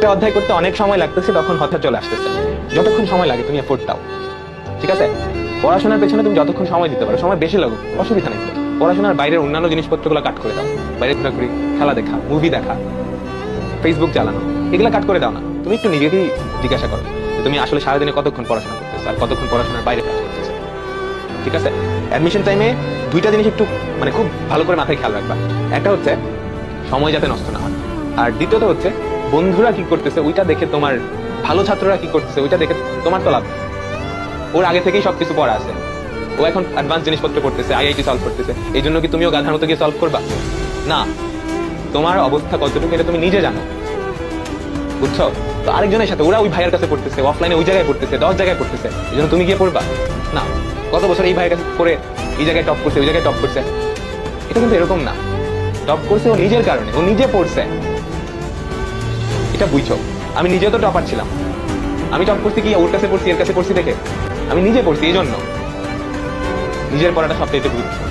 একটা অধ্যায় করতে অনেক সময় লাগতেছে, তখন হঠাৎ চলে আসতেছে। যতক্ষণ সময় লাগে, তুমি এফোর্ট দাও। ঠিক আছে? পড়াশোনার পেছনে তুমি যতক্ষণ সময় দিতে পারো, সময় বেশি লাগুক, অসুবিধা নেই। পড়াশোনার বাইরের অন্যান্য জিনিসপত্রগুলো কাট করে দাও। বাইরে ঘোরাঘুরি খেলা দেখা মুভি দেখা ফেসবুক চালানো, এগুলো কাট করে দাও না। তুমি একটু নিজেকেই জিজ্ঞাসা করো তুমি আসলে সারাদিনে কতক্ষণ পড়াশোনা করতেছো আর কতক্ষণ পড়াশোনার বাইরে কাজ করতেছো। ঠিক আছে? অ্যাডমিশন টাইমে দুইটা জিনিস একটু মানে খুব ভালো করে মাথায় খেয়াল রাখবা। একটা হচ্ছে, সময় যাতে নষ্ট না হয়। আর দ্বিতীয়ত হচ্ছে বন্ধুরা কি করতেছে, ওইটা দেখে তোমার, ভালো ছাত্ররা কি করতেছে, ওইটা দেখে তোমার তো লাভ ওর আগে থেকেই সবকিছু পড়া আছে। ও এখন অ্যাডভান্স জিনিসপত্র করতেছে আইআইটি সলভ করতেছে। এই জন্য কি তুমিও গাধার মতো গিয়ে সলভ করবা? না। তোমার অবস্থা কতটুকু এটা তুমি নিজে জানো। বুঝছ? তো আরেকজনের সাথে, ওরা ওই ভাইয়ের কাছে পড়তেছে অফলাইনে ওই জায়গায় পড়তেছে, দশ জায়গায় পড়তেছে। এই জন্য তুমি গিয়ে পড়বা? না। গত বছর এই ভাইয়ের কাছে পড়ে, এই জায়গায় টপ করছে, ওই জায়গায় টপ করছে? এটা কিন্তু এরকম না। টপ করছে ও নিজের কারণে, ও নিজে পড়ছে। এটা বুঝছ? আমি নিজেও তো টপার ছিলাম। আমি টপ করছি কি, ওর কাছে পড়ছি, এর কাছে পড়ছি দেখে? আমি নিজে পড়ছি এই জন্য নিজের পড়াটা সবচেয়ে গুরুত্ব